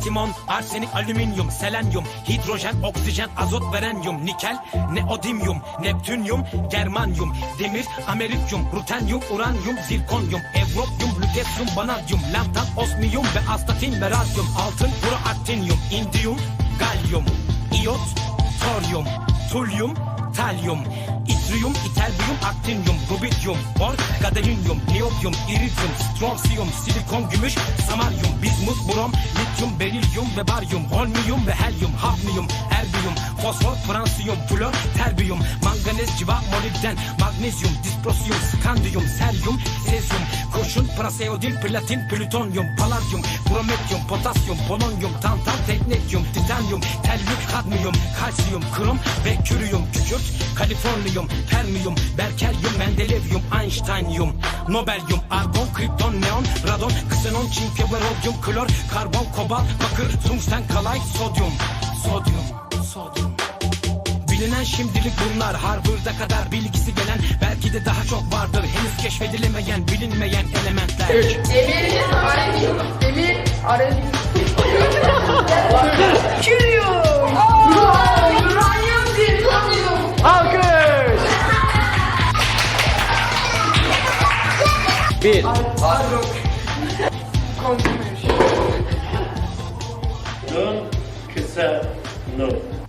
antimon, arsenik, alüminyum, selenyum, hidrojen, oksijen, azot, verenyum, nikel, neodimyum, neptünyum, germanyum, demir, amerikyum, rutenyum, uranyum, zirkonyum, evrobyum, lütesyum, banadyum, lantan, osmiyum ve astatin ve radyum, altın, proaktinyum, indiyum, galyum, iot, toryum, tulyum, talyum, itrium, itelbiyum, aktinyum, gadolinyum, niobyum, iridyum, stronsiyum, silikon, gümüş, samaryum, bizmut, brom, lityum, berilyum ve baryum, holmiyum ve helyum, hafniyum, erbiyum, fosfor, fransiyum, flor, terbiyum, manganez, civa, molibden, magnezyum, disprosyum, skandiyum, seryum, sezyum, kurşun, praseodil, platin, plütonyum, paladyum, brometyum, potasyum, polonyum, tantal, teknetyum, titanyum, tellük, kadmiyum, kalsiyum, krom ve küriyum, kükürt, kaliforniyum, permiyum, berkelyum, mendelevyum, einsteinyum, nobelyum, argon, kripton, neon, radon, ksenon, çinko ve rodyum, klor, karbon, kobalt, bakır, tungsten, kalay, sodyum, sodyum, sodyum. Bilinen şimdilik bunlar Harvard'a kadar bilgisi gelen Belki de daha çok vardır keşfedilemeyen bilinmeyen elementler Demir, Arabi, Demir, Arabi. Kürüyor. Uranyum, zirkonyum. Alkış! Bir. Konuşmuş. Nun kısa nun.